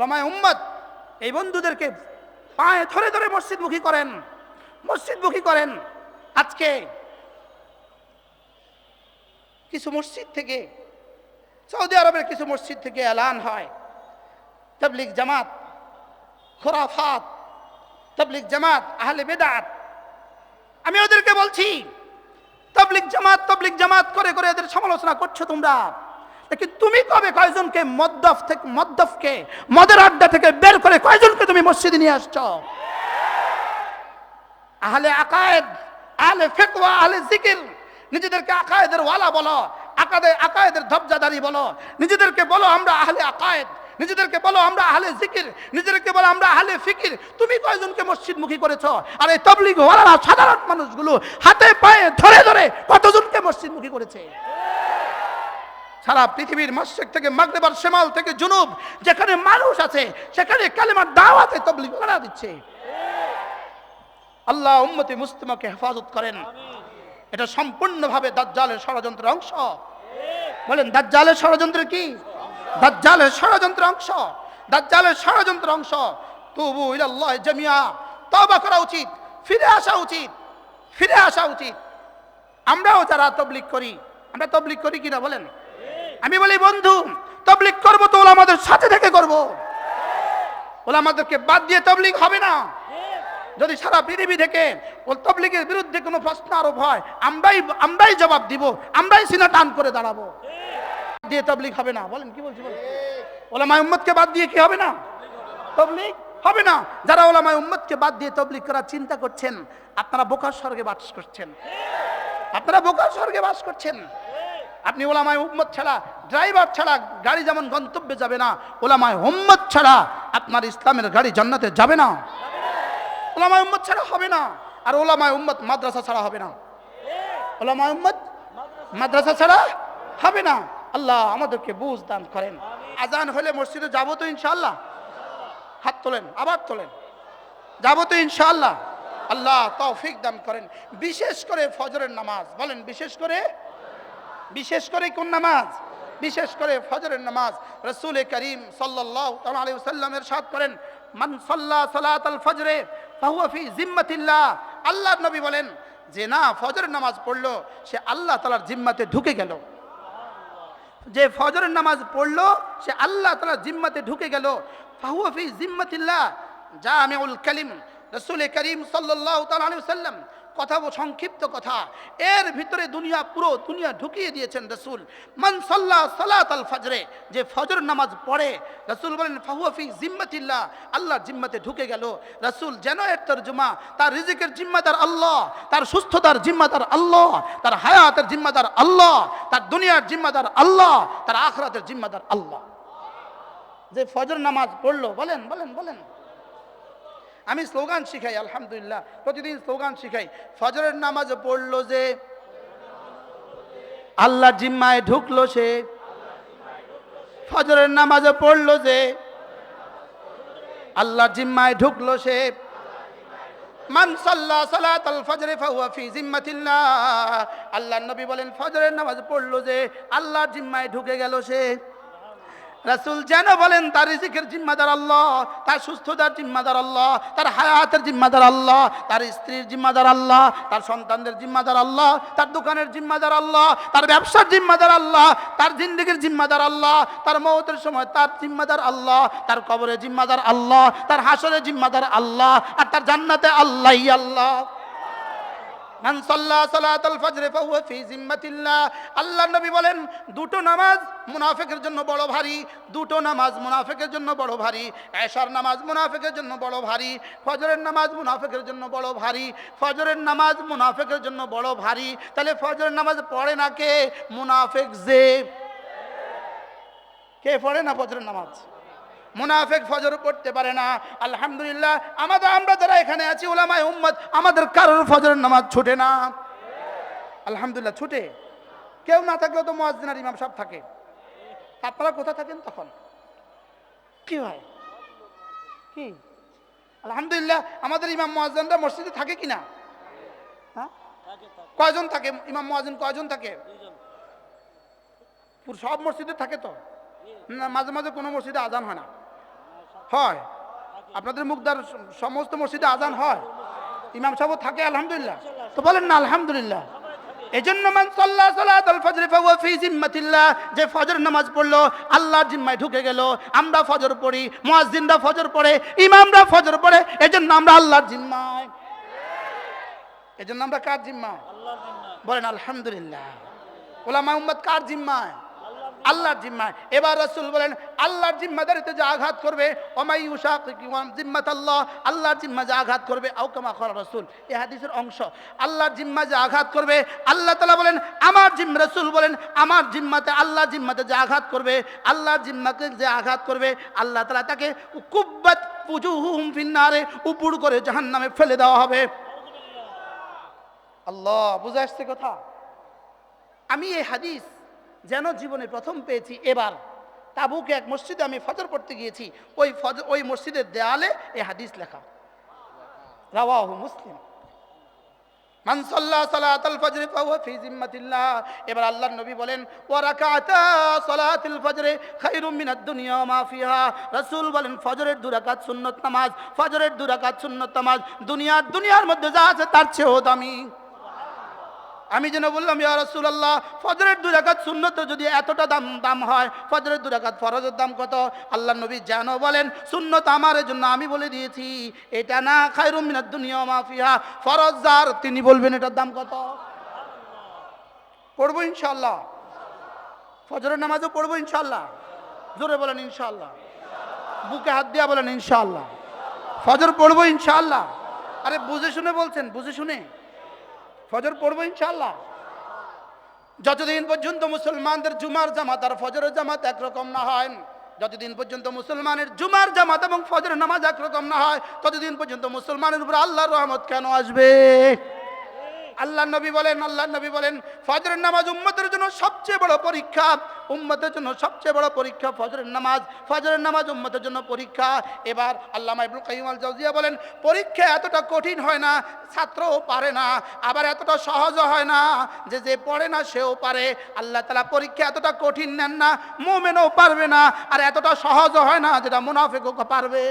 ওলামায় উম্মত, এই বন্ধুদেরকে পায়ে ধরে ধরে মসজিদমুখী করেন মসজিদমুখী করেন। আজকে কিছু মসজিদ থেকে, সৌদি আরবের কিছু মসজিদ থেকে এলান হয়। তবলিক জামাত, খোরাফাত তবলিক জামাত, আহলে বেদাত। আমি ওদেরকে বলছি তবলিক জামাত তবলিক জামাত করে করে এদের সমালোচনা করছ তোমরা। তুমি কবে কয়জনকে মদ্দফ থেকে মদ্দফকে মদের আড্ডা থেকে বের করে কয়জনকে তুমি মসজিদে নিয়ে আসছ? আহলে আকায়েদ, আহলে ফিকওয়া আহলে জিকির, নিজেদেরকে আকায়েদের ওয়ালা বলো, আকাদে আকায়েদের ধবজাদারি বলো, নিজেদেরকে বলো আমরা আহলে আকায়েদ, নিজেদেরকে বলো আমরা আহলে জিকির, নিজেদেরকে বলো আমরা আহলে ফিকির। তুমি কয়জনকে মসজিদমুখী করেছ? আর এই তবলিগ ওয়ালারা সাধারণ মানুষগুলো হাতে পায়ে ধরে ধরে কতজনকে মসজিদমুখী করেছে? সারা পৃথিবীর মস্যেক থেকে মাগরেবার সেমাল থেকে জুনুব, যেখানে মানুষ আছে, সেখানে কালেমার দাওয়াতে তবলিগ করা দিচ্ছে। আল্লাহ উম্মতি মুস্তিমাকে হেফাজত করেন। এটা সম্পূর্ণভাবে দাজ্জালের ষড়যন্ত্রের অংশ। বলেন, দাজ্জালের ষড়যন্ত্রের কি? দাজ্জালের ষড়যন্ত্রের অংশ। দাজ্জালের ষড়যন্ত্রের অংশ। তবু ইলাল্লাহ জামিয়া। তওবা করা উচিত, ফিরে আসা উচিত, ফিরে আসা উচিত। আমরাও যারা তবলিক করি, আমরা তবলিক করি কিনা বলেন? আমি বলি, বন্ধু তবলিক করব তো ওলা আমাদের সাথে থেকে করব। ওলা আমাদেরকে বাদ দিয়ে তবলিক হবে না। যদি সারা পৃথিবী থেকে ও তবলিগের বিরুদ্ধে কোনো প্রশ্ন আরোপ হয়, আমরাই আমরাই জবাব দিব, আমরাই সিনা টান করে দাঁড়াবো। দিয়ে তবলিক হবে না। বলেন, কি বলছি, বলেন। ওলামায় উম্মতকে বাদ দিয়ে কি হবে না? তবলিগ হবে না। যারা ওলামায় উম্মতকে বাদ দিয়ে তবলিক করার চিন্তা করছেন, আপনারা বোকার স্বর্গে বাস করছেন। আপনারা বোকার স্বর্গে বাস করছেন। আপনি ওলামায় উম্মত ছাড়া ড্রাইভার ছাড়া গাড়ি যেমন গন্তব্যে যাবে না, ওলামায় উম্মত ছাড়া আপনার ইসলামের গাড়ি জান্নাতে যাবে না। ওলামায় উম্মত ছাড়া হবে না, আর ওলামায় উম্মত মাদ্রাসা ছাড়া হবে না। ওলামায় উম্মত মাদ্রাসা ছাড়া হবে না। আল্লাহ আমাদেরকে বুঝ দান করেন। আজান হলে মসজিদে যাব তো ইনশাল্লাহ হাত তোলেন, আবার তোলেন। যাব তো ইনশাল্লাহ আল্লাহ তৌফিক দান করেন। বিশেষ করে ফজরের নামাজ, বলেন বিশেষ করে বিশেষ করে কোন নামাজ? বিশেষ করে ফজরের নামাজ। রসুল করিম ওয়াসাল্লাম ইরশাদ করেন সাল্লা সালাত আল ফজরে আল্লাহর নবী বলেন, যে না ফজরের নামাজ পড়ল, সে আল্লাহ তালার জিম্মাতে ঢুকে গেল। যে ফজরের নামাজ পড়ল, সে আল্লাহ তাআলার জিম্মাতে ঢুকে গেল। ফাহুয়া ফি জিম্মাতিল্লাহ। জামিউল কালিম, রসুল করিম সাল্লাল্লাহু তাআলা আলাইহি ওয়াসাল্লাম কথা সংক্ষিপ্ত কথা। এর ভিতরে দুনিয়া, পুরো দুনিয়া ঢুকিয়ে দিয়েছেন রসুল। মান সাল্লা সালাত আল ফজরে, যে ফজর নামাজ পড়ে, রসুল বলেন ফাহুয়াফি জিম্মাতিল্লাহ। আল্লাহর জিম্মাতে ঢুকে গেল। রসুল যেন এর তর্জমা, তার রিজিকের জিম্মাদার আল্লাহ, তার সুস্থতার জিম্মাদার আল্লাহ, তার হায়াতের জিম্মাদার আল্লাহ, তার দুনিয়ার জিম্মাদার আল্লাহ, তার আখরাতের জিম্মাদার আল্লাহ। যে ফজর নামাজ পড়ল, বলেন বলেন বলেন। আমি স্লোগান শিখাই, আলহামদুলিল্লাহ। প্রতিদিন স্লোগান শিখাই। ফজরের নামাজ পড়ল যে, আল্লাহ জিম্মায় ঢুকলো সে। ফজরের নামাজে পড়ল যে, আল্লাহ জিম্মায় ঢুকলো সে। মান সাল্লা সালাত আল ফজরে আল্লাহর নবী বলেন, ফজরের নামাজ পড়ল যে আল্লাহর জিম্মায় ঢুকে গেল সে। রাসূল যেন বলেন তার রিজিকের জিম্মাদার আল্লাহ তার সুস্থতার জিম্মাদার আল্লাহ তার হায়াতের জিম্মাদার আল্লাহ তার স্ত্রীর জিম্মাদার আল্লাহ তার সন্তানদের জিম্মাদার আল্লাহ তার দোকানের জিম্মাদার আল্লাহ তার ব্যবসার জিম্মাদার আল্লাহ তার জিন্দগির জিম্মাদার আল্লাহ তার মৌতের সময় তার জিম্মাদার আল্লাহ তার কবরে জিম্মাদার আল্লাহ তার হাসরে জিম্মাদার আল্লাহ আর তার জান্নাতে আল্লাহই আল্লাহ মান ফজরে বলেন, দুটো নামাজ মুনাফিকের জন্য বড় ভারী, দুটো নামাজ মুনাফিকের জন্য বড় ভারী, এশার নামাজ মুনাফিকের জন্য বড় ভারী, ফজরের নামাজ মুনাফিকের জন্য বড় ভারী, ফজরের নামাজ মুনাফিকের জন্য বড় ভারী। তাহলে ফজরের নামাজ পড়ে না কে? মুনাফিক যে। কে পড়ে না ফজরের নামাজ? মুনাফেক ফজর পড়তে পারে না। আলহামদুলিল্লাহ, আমাদের, আমরা যারা এখানে আছি ওলামায় উম্মত, আমাদের কারোর ফজরের নামাজ ছুটে না। আলহামদুলিল্লাহ, ছুটে। কেউ না থাকলেও তো মোয়াজ্জিন আর ইমাম সব থাকে। আপনারা কোথায় থাকেন তখন? কি হয়? কি? আলহামদুলিল্লাহ, আমাদের ইমাম মোয়াজ্জিনরা মসজিদে থাকে কি না? হ্যাঁ? কয়জন থাকে? ইমাম মোয়াজ্জিন কয়জন থাকে? সব মসজিদে থাকে তো? মাঝে মাঝে কোনো মসজিদে আজান হয় না। হয়। আপনাদের মুখদার সমস্ত মসজিদে আজান হয়। ইমাম সাহেব থাকে, আলহামদুলিল্লাহ। তো বলেন না, আলহামদুলিল্লাহ। এই জন্য সাল্লাহ সালাতাল ফজর ফাহুয়া ফি জিম্মাতিল্লাহ, যে ফজর নামাজ পড়ল, আল্লাহর জিম্মায় ঢুকে গেল। আমরা ফজর পড়ি, মুয়াজ্জিনরা ফজর পড়ে, ইমামরা ফজর পড়ে, এজন্য আমরা আল্লাহর জিম্মায়। এজন্য আমরা কার জিম্মায়? বলেন, আলহামদুলিল্লাহ। ওলামা উম্মত কার জিম্মায়? আল্লাহর জিম্মায় এবার রসুল বলেন, আল্লাহর জিম্মাদারিতে যে আঘাত করবে, ওমাই উশাকিকি ওয়াম জিম্মাত আল্লাহ আল্লাহর জিম্মা যে আঘাত করবে, আও কামা রসুল। এই হাদিসের অংশ। আল্লাহর জিম্মা যে আঘাত করবে, আল্লাহ তাআলা বলেন, আমার জিম রাসূল বলেন, আমার জিম্মাতে আল্লাহ জিম্মাতে যে আঘাত করবে, আল্লাহর জিম্মাকে যে আঘাত করবে, আল্লাহ তালা তাকে কুব্বাত ফুজুহুম ফিন্নারে উপুড় করে জাহান্নামে ফেলে দেওয়া হবে। আল্লাহ, বুঝে আসছে কথা? আমি এই হাদিস যেন জীবনে প্রথম পেয়েছি। এবার তাবুকে এক মসজিদে আমি ফজর পড়তে গিয়েছি। ওই ফজর ওই মসজিদের দেয়ালে এই হাদিস লেখা। রাওয়াহু মুসলিম। মান সাল্লা সালাতাল ফজর ফাহুয়া ফি জিম্মাতিল্লাহ। এবার আল্লাহর নবী বলেন, ওয়া রাকাতা সালাতুল ফজর খায়রুম দুনিয়া মা ফিহা। রাসূল বলেন, ফজরের দুই রাকাত নামাজ, ফজরের দুই রাকাত নামাজ, দুনিয়ার দুনিয়ার মধ্যে যা আছে তার চেয়েও দামি। আমি যেন বললাম, ইয়া রাসূলুল্লাহ, ফজরের দুই রাকাত সুন্নত যদি এতটা দাম দাম হয়, ফজরের দুই রাকাত ফরজের দাম কত? আল্লাহ নবী যেন বলেন, সুন্নত আমার জন্য আমি বলে দিয়েছি, এটা না খায়রুম মিনাদ দুনিয়া ওয়া মা ফিহা, ফরজ যার, তিনি বলবেন এটার দাম কত? পড়ব ইনশাআল্লাহ। ফজরের নামাজও পড়ব ইনশাআল্লাহ। জোরে বলেন ইনশাআল্লাহ। বুকে হাত দিয়া বলেন ইনশাআল্লাহ। ফজর পড়ব ইনশাআল্লাহ। আরে, বুঝে শুনে বলছেন, বুঝে শুনে। ফজর পড়ব ইনশাল্লাহ যতদিন পর্যন্ত মুসলমানদের জুমার জামাত আর ফজরের জামাত একরকম না হয়, যতদিন পর্যন্ত মুসলমানের জুমার জামাত এবং ফজরের নামাজ একরকম না হয়, ততদিন পর্যন্ত মুসলমানের উপর আল্লাহ রহমত কেন আসবে? আল্লাহ নবী বলেন আল্লাহ নবী বলেন, ফজরের নামাজ উম্মতের জন্য সবচেয়ে বড় পরীক্ষা। উম্মতের জন্য সবচেয়ে বড় পরীক্ষা ফজরের নামাজ। ফজরের নামাজ উম্মতের জন্য পরীক্ষা। এবার আল্লামা ইবনুল কাইম আল জাওজিয়া বলেন, পরীক্ষা এতটা কঠিন হয় না, ছাত্রও পারে না, আবার এতটা সহজও হয় না যে যে পড়ে না সেও পারে। আল্লাহ তালা পরীক্ষা এতটা কঠিন নেন না, মোমেনও পারবে না, আর এতটা সহজও হয় না যেটা মুনাফেকও পারবে।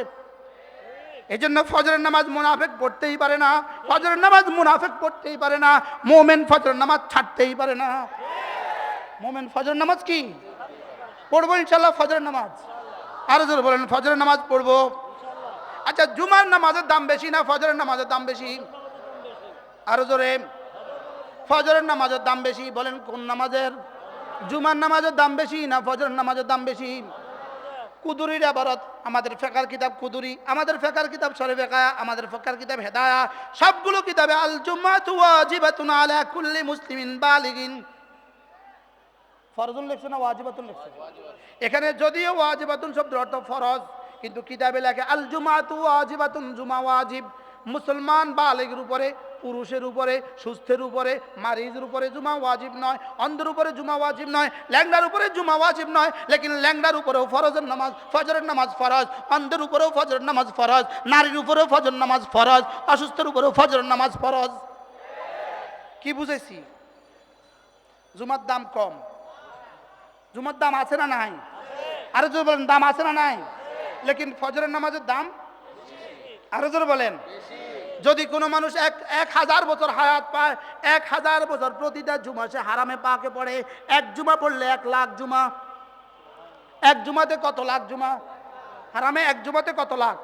এই জন্য ফজরের নামাজ মুনাফেক পড়তেই পারে না, ফজরের নামাজ মুনাফেক পড়তেই পারে না, মোমেন ফজরের নামাজ ছাড়তেই পারে না। মোমেন ফজর নামাজ কি? পড়ব ইনশাল্লাহ ফজরের নামাজ। আরও জোরে বলেন, ফজরের নামাজ পড়ব। আচ্ছা জুমার নামাজের দাম বেশি না ফজরের নামাজের দাম বেশি? আরও জোরে। ফজরের নামাজের দাম বেশি, বলেন কোন নামাজের? জুমার নামাজের দাম বেশি না ফজরের নামাজের দাম বেশি? কুদুরির আবারত, আমাদের ফেকার কিতাব কুদুরি, আমাদের ফেকার কিতাব সরে ফেকা আমাদের ফেকার কিতাব হেদায়া, সবগুলো কিতাবে আল জুম্মাতু ওয়াজিবাতুন আলা কুল্লি মুসলিমিন বালিগিন। ফরজুন লিখছে না ওয়াজিবাতুল লিখছে? এখানে যদিও ওয়াজিবাতুন শব্দের অর্থ ফরজ, কিন্তু কিতাবে লেখে আল জুমাতু ওয়াজিবাতুন, জুমা ওয়াজিব। মুসলমান বালেগের উপরে, পুরুষের উপরে, সুস্থের উপরে, মারিজের উপরে জুমা ওয়াজিব নয়, অন্ধের উপরে জুমা ওয়াজিব নয়, ল্যাংড়ার উপরে জুমা ওয়াজিব নয়, লেকিন ল্যাংড়ার উপরেও ফরজের নামাজ, ফজরের নামাজ ফরজ, অন্ধের উপরেও ফজরের নামাজ ফরজ, নারীর উপরেও ফজর নামাজ ফরজ, অসুস্থের উপরেও ফজরের নামাজ ফরজ। কি বুঝেছি জুমার দাম কম। জুমার দাম আছে না নাই? আরও জোর বলেন, দাম আছে না নাই? লেকিন ফজরের নামাজের দাম আরও জোর বলেন। যদি কোনো মানুষ এক এক হাজার বছর হায়াত পায়, এক হাজার বছর প্রতিটা জুমা সে হারামে পাকে পড়ে। এক জুমা পড়লে এক লাখ জুমা। এক জুমাতে কত লাখ জুমা? হারামে এক জুমাতে কত লাখ?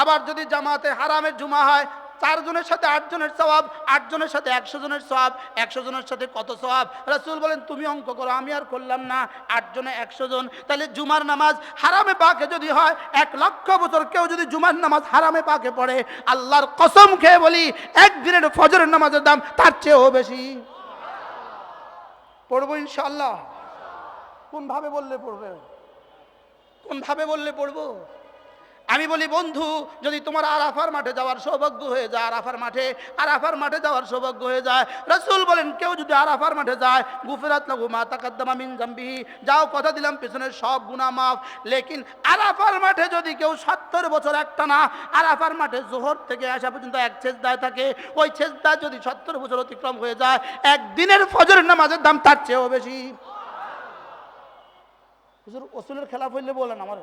আবার যদি জামাতে হারামের জুমা হয় চারজনের সাথে আটজনের সবাব আটজনের সাথে একশো জনের সবাব একশো জনের সাথে কত সবাব রাসূল বলেন, তুমি অঙ্ক করো, আমি আর করলাম না, আটজনে একশো জন তাহলে জুমার নামাজ হারামে পাকে যদি হয়, এক লক্ষ বছর কেউ যদি জুমার নামাজ হারামে পাকে পড়ে, আল্লাহর কসম খেয়ে বলি, একদিনের ফজরের নামাজের দাম তার চেয়েও বেশি। পড়ব ইনশাল্লাহ কোনভাবে বললে পড়বে? কোনভাবে বললে পড়ব? আমি বলি, বন্ধু, যদি তোমার আরাফার মাঠে যাওয়ার সৌভাগ্য হয়ে যায়, আরাফার মাঠে আরাফার মাঠে যাওয়ার সৌভাগ্য হয়ে যায়। রসুল বলেন, কেউ যদি আরাফার মাঠে যায়, গুফেরাত লাগু মা তাকাদ্দামা মিন জাম্বিহি। যাও, কথা দিলাম, পেছনের সব গুনাহ মাফ। লেকিন আরাফার মাঠে যদি কেউ সত্তর বছর একটা না, আরাফার মাঠে জোহর থেকে আসা পর্যন্ত এক ছেজদায় থাকে। ওই ছেজদায় যদি সত্তর বছর অতিক্রম হয়ে যায়, একদিনের ফজরের নামাজের দাম তার চেয়েও বেশি। হুজুর, ওসুলের খেলাফ হইলে বলেন আমার।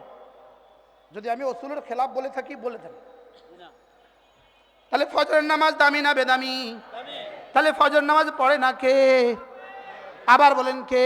যদি আমি অসুলের খেলাফ বলে থাকি বলে থাকি। তাহলে ফজরের নামাজ দামি না বেদামি? তাহলে ফজর নামাজ পড়ে না কে? আবার বলেন কে?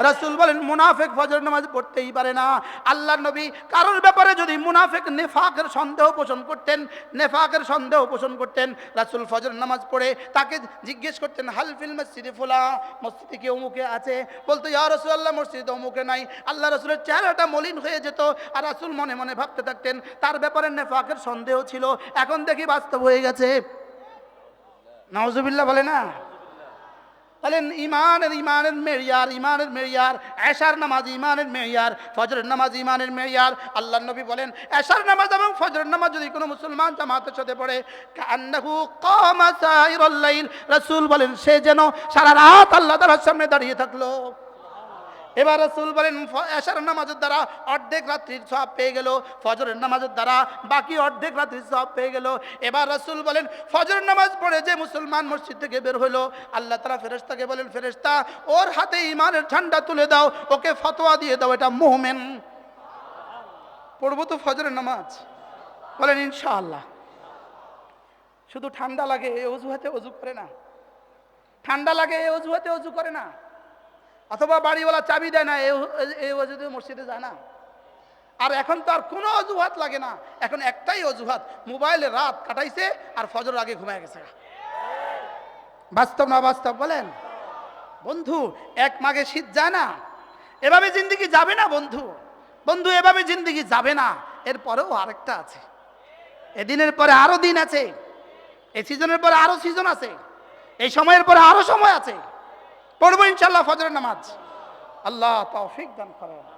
রাসূল বলেন, মুনাফেক ফজর নামাজ পড়তেই পারে না। আল্লাহ নবী কারোর ব্যাপারে যদি মুনাফেক নেফাকের সন্দেহ পোষণ করতেন, নেফাকের সন্দেহ পোষণ করতেন, রাসূল ফজর নামাজ পড়ে তাকে জিজ্ঞেস করতেন, হাল ফিল মসজিদে ফুলা? মসজিদে কি অমুকে আছে? বলতো, ইয়া রাসূলুল্লাহ, মসজিদে অমুকে নাই। আল্লাহ রসুলের চেহারাটা মলিন হয়ে যেত আর রাসূল মনে মনে ভাবতে থাকতেন, তার ব্যাপারে নেফাকের সন্দেহ ছিল। এখন দেখি বাস্তব হয়ে গেছে। নাউজুবিল্লাহ বলে না? তাহলে ইমানের ইমানের মেয়ার ইমানের মেয়ার, এশার নামাজ ইমানের মেয়ার, ফজরের নামাজ ইমানের মেয়ার। আল্লাহ নবী বলেন, এশার নামাজ এবং ফজরের নামাজ যদি কোনো মুসলমান জামাতের সাথে পড়ে, কান্নাহু কমাসাইরুল্লাইল সাইরুল লাইল, রাসূল বলেন, সে যেন সারা রাত আল্লাহ তাআলার সামনে দাঁড়িয়ে থাকল। এবার রসুল বলেন এশার নামাজের দ্বারা অর্ধেক রাত্রির সব পেয়ে গেল, ফজরের নামাজের দ্বারা বাকি অর্ধেক রাত্রির সব পেয়ে গেল। এবার রসুল বলেন, ফজরের নামাজ পড়ে যে মুসলমান মসজিদ থেকে বের হলো আল্লাহ তারা ফেরেস্তাকে বলেন ফেরেস্তা ওর হাতে ইমানের ঠান্ডা তুলে দাও, ওকে ফতোয়া দিয়ে দাও, এটা মোহমেন পড়ব তো ফজরের নামাজ? বলেন, ইনশাআল্লাহ। শুধু ঠান্ডা লাগে এই অজুহাতে অজু করে না। ঠান্ডা লাগে এই অজুহাতে অজু করে না। অথবা বাড়িওয়ালা চাবি দেয় না এই- অজুহাতে মসজিদে যায় না। আর এখন তো আর কোনো অজুহাত লাগে না। এখন একটাই অজুহাত, মোবাইলে রাত কাটাইছে আর ফজর আগে ঘুমায় গেছে বাস্তব না বাস্তব বলেন? বন্ধু, এক মাঘে শীত যায় না, এভাবে জিন্দিগি যাবে না বন্ধু। বন্ধু, এভাবে জিন্দিগি যাবে না। এরপরেও আরেকটা আছে। এদিনের পরে আরও দিন আছে। এই সিজনের পরে আরও সিজন আছে। এই সময়ের পরে আরও সময় আছে। পড়ব ইনশাল্লাহ ফজরের নামাজ। আল্লাহ তৌফিক দান করেন।